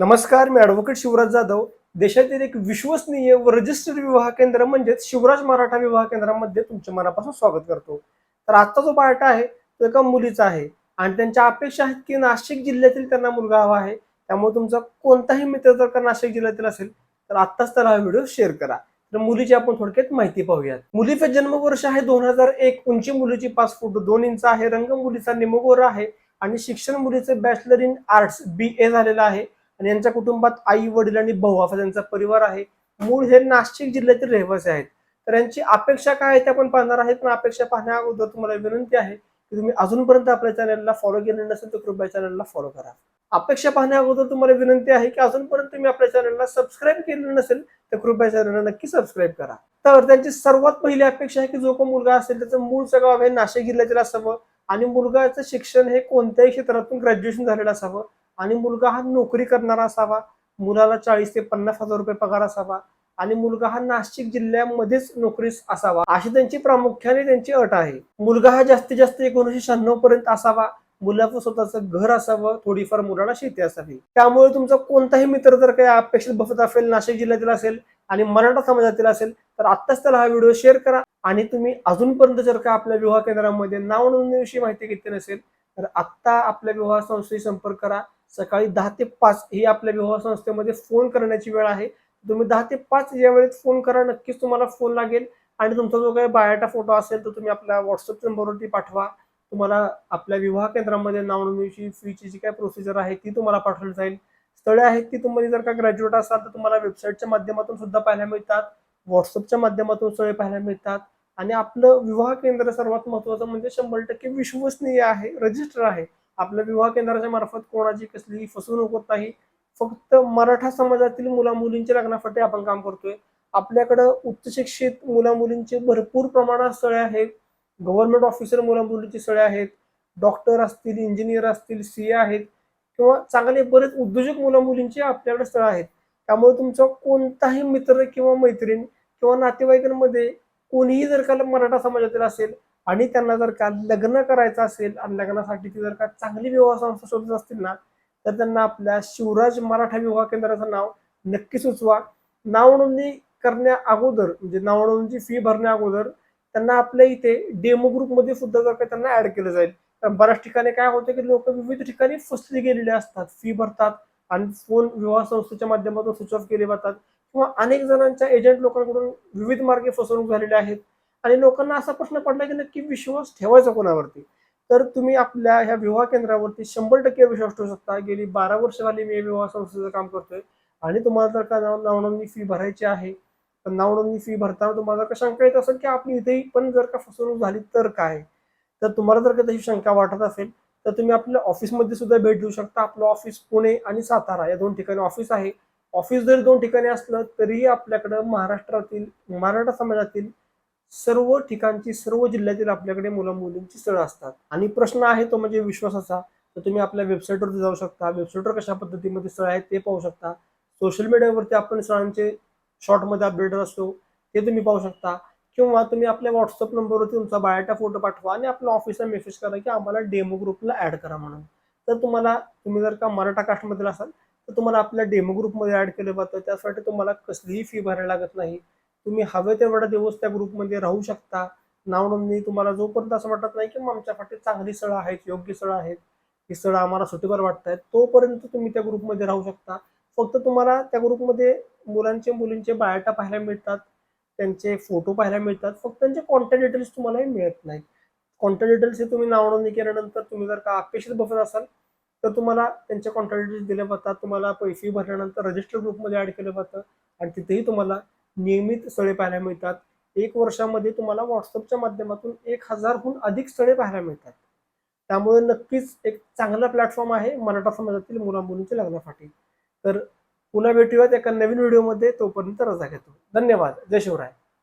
नमस्कार मी ॲडव्होकेट शिवराज जाधव. देशातील एक विश्वसनीय व रजिस्टर्ड विवाह केंद्र म्हणजेच शिवराज मराठा विवाह केंद्रामध्ये तुमच्या मनापासून स्वागत करतो. तर आत्ता जो पार्ट आहे तो एका मुलीचा आहे आणि त्यांच्या अपेक्षा आहेत की नाशिक जिल्ह्यातील त्यांना मुलगा हवा आहे. त्यामुळे तुमचा कोणताही मित्र जर का नाशिक जिल्ह्यातील असेल तर आत्ताच त्याला हा व्हिडिओ शेअर करा. तर मुलीची आपण थोडक्यात माहिती पाहूयात. मुलीचं जन्मवर्ष आहे दोन हजार एक. उंची मुलीची पाच फूट दोन इंच आहे. रंग मुलीचा निमगोर आहे आणि शिक्षण मुलीचे bachelor in arts B A झालेलं आहे. आणि यांच्या कुटुंबात आई वडील आणि भाऊ असा त्यांचा परिवार आहे. मूळ हे नाशिक जिल्ह्यातील रहिवासी आहेत. तर यांची अपेक्षा काय आहे ते आपण पाहणार आहेत पण अपेक्षा पाहण्या अगोदर तुम्हाला विनंती आहे की तुम्ही अजूनपर्यंत आपल्या चॅनलला फॉलो केले नसेल तर कृपया चॅनलला फॉलो करा. अपेक्षा पाहण्या अगोदर तुम्हाला विनंती आहे की अजूनपर्यंत तुम्ही आपल्या चॅनलला सबस्क्राईब केलेलं नसेल तर कृपया चॅनलला नक्की सबस्क्राईब करा. तर त्यांची सर्वात पहिली अपेक्षा आहे की जो कोण मुलगा असेल त्याचं मूळचं गाव हे नाशिक जिल्ह्यातील असावं. आणि मुलगाचं शिक्षण हे कोणत्याही क्षेत्रातून ग्रॅज्युएशन झालेलं असावं. आणि मुलगा हा नोकरी करणारा असावा मुलाला चाळीस ते पन्नास हजार रुपये पगार असावा आणि मुलगा हा नाशिक जिल्ह्यामध्येच नोकरीस असावा अशी त्यांची प्रामुख्याने त्यांची अट आहे. मुलगा हा जास्तीत जास्त एकोणीशे शहाण्णव पर्यंत असावा मुलाचं स्वतःचं घर असावं थोडीफार मुलाला शेती असावी. त्यामुळे तुमचा कोणताही मित्र जर काही अपेक्षित बसत असेल नाशिक जिल्ह्यातील असेल आणि मराठा समाजातील असेल तर आत्ताच त्याला हा व्हिडिओ शेअर करा आणि तुम्ही अजूनपर्यंत जर का आपल्या विवाह केंद्रामध्ये नाव नोंदणीविषयी माहिती घेतली नसेल तर आत्ता आपल्या विवाह संस्थेशी संपर्क करा. सकाळी दहा ते पाच ही आपल्या विवाह संस्थेमध्ये फोन करण्याची वेळ आहे. तुम्ही दहा ते पाच या वेळेत फोन करा नक्कीच तुम्हाला फोन लागेल. आणि तुमचा जो काही बायोटा फोटो असेल तो तुम्ही आपल्या व्हॉट्सअप नंबरवरती पाठवा. तुम्हाला आपल्या विवाह केंद्रामध्ये नावनोंदणीची फीची जी काय प्रोसिजर आहे ती तुम्हाला पाठवली जाईल. स्थळे आहेत ती तुम्ही जर का ग्रॅज्युएट असाल तर तुम्हाला वेबसाईटच्या माध्यमातून सुद्धा पाहायला मिळतात. व्हॉट्सअपच्या माध्यमातून स्थळे पाहायला मिळतात. आणि आपलं विवाह केंद्र सर्वात महत्वाचं म्हणजे शंभर टक्के विश्वसनीय आहे रजिस्टर आहे. आपल्या विवाह केंद्राच्या मार्फत कोणाची कसलीही फसवणूक होत नाही. फक्त मराठा समाजातील मुला मुलींच्या लग्नासाठी आपण काम करतोय. आपल्याकडं उच्च शिक्षित मुला मुलींचे भरपूर प्रमाणात स्थळे आहेत. गव्हर्नमेंट ऑफिसर मुला मुलींची स्थळे आहेत. डॉक्टर असतील इंजिनियर असतील सी आहेत. किंवा चांगले बरेच उद्योजक मुला मुलींचे आपल्याकडे स्थळं आहेत. त्यामुळे तुमचा कोणताही मित्र किंवा मैत्रीण किंवा नातेवाईकांमध्ये कोणीही जर का मराठा समाजातील असेल आणि त्यांना जर का लग्न करायचं असेल आणि लग्नासाठी ती जर का चांगली विवाह संस्था शोधत असतील ना तर त्यांना आपल्या शिवराज मराठा विवाह केंद्राचं नाव नक्की सुचवा. नाव नोंदणी करण्या अगोदर म्हणजे नाव नोंदणीची फी भरण्या अगोदर त्यांना आपल्या इथे डेमो ग्रुपमध्ये सुद्धा जर का त्यांना ऍड केलं जाईल. कारण बऱ्याच ठिकाणी काय होतं की लोक विविध ठिकाणी फसले गेलेले असतात. फी भरतात आणि फोन विवाह संस्थेच्या माध्यमातून स्विच ऑफ केले जातात. किंवा अनेक जणांच्या एजंट लोकांकडून विविध मार्गे फसवणूक झालेल्या आहेत. आणि लोकांना असा प्रश्न पडला की नक्की विश्वास ठेवायचा कोणावरती? तर तुम्ही आपल्या ह्या विवाह केंद्रावरती शंभर टक्के विश्वास ठेवू शकता. गेली बारा वर्ष झाली मी विवाह संस्थेचं काम करतोय आणि तुम्हाला जर का नावनोंदणी फी भरायची आहे तर नावनोंदणी फी भरताना तुम्हाला जर का शंका येत असेल की आपली इथेही पण जर का फसवणूक झाली तर काय? तर तुम्हाला जर का तशी शंका वाटत असेल तर तुम्ही आपल्या ऑफिसमध्ये सुद्धा भेट देऊ शकता. आपलं ऑफिस पुणे आणि सातारा या दोन ठिकाणी ऑफिस आहे. ऑफिस जरी दोन ठिकाणी असलं तरीही आपल्याकडं महाराष्ट्रातील मराठा समाजातील सर्व ठिकाणची सर्व जिल्ह्यातील आपल्याकडे मुलं मुलींची स्थळं असतात. आणि प्रश्न आहे तो म्हणजे विश्वासाचा तर तुम्ही आपल्या वेबसाईटवरती जाऊ शकता. वेबसाईटवर कशा पद्धतीमध्ये स्थळ आहेत ते पाहू शकता. सोशल मीडियावरती आपण स्थळांचे शॉर्टमध्ये अपडेट असतो ते तुम्ही पाहू शकता. किंवा तुम्ही आपल्या व्हॉट्सअप नंबरवरती तुमचा बायोटा फोटो पाठवा आणि आपल्या ऑफिसला मेसेज करा की आम्हाला डेमो ग्रुपला ऍड करा म्हणून. तर तुम्हाला तुम्ही जर का मराठा कास्टमधील असाल तर तुम्हाला आपल्या डेमो ग्रुपमध्ये ऍड केलं जातं. त्यासाठी तुम्हाला कसलीही फी भरायला लागत नाही. तुम्ही हवे तेवढा दिवस त्या ग्रुपमध्ये राहू शकता. नाव नोंदणी तुम्हाला जोपर्यंत असं वाटत नाही की मग आमच्यासाठी चांगली स्थळं आहेत योग्य स्थळं आहेत ही स्थळं आम्हाला सुटेबल वाटत आहेत तोपर्यंत तुम्ही त्या ग्रुपमध्ये राहू शकता. फक्त तुम्हाला त्या ग्रुपमध्ये मुलांचे मुलींचे बायोटा पाहायला मिळतात त्यांचे फोटो पाहायला मिळतात फक्त त्यांचे कॉन्टॅक्ट डिटेल्स तुम्हाला मिळत नाहीत. कॉन्टॅक्ट डिटेल्स हे तुम्ही नाव नोंदणी केल्यानंतर तुम्ही जर का अपेक्षित बसत असाल तर तुम्हाला त्यांचे कॉन्टॅक्ट डिटेल्स दिले जातात. तुम्हाला पैसे भरल्यानंतर रजिस्टर ग्रुपमध्ये ऍड केलं जातं आणि तिथेही तुम्हाला नियमित स्थळे पाहायला मिळतात. एक वर्षामध्ये तुम्हाला व्हॉट्सअपच्या माध्यमातून एक हजारहून अधिक स्थळे पाहायला मिळतात. त्यामुळे नक्कीच एक चांगला प्लॅटफॉर्म आहे मराठा समाजातील मुला मुलींच्या लग्नासाठी तर पुन्हा भेटूयात एका नवीन व्हिडिओमध्ये. तोपर्यंत रजा घेतो. धन्यवाद. जय शिवराय.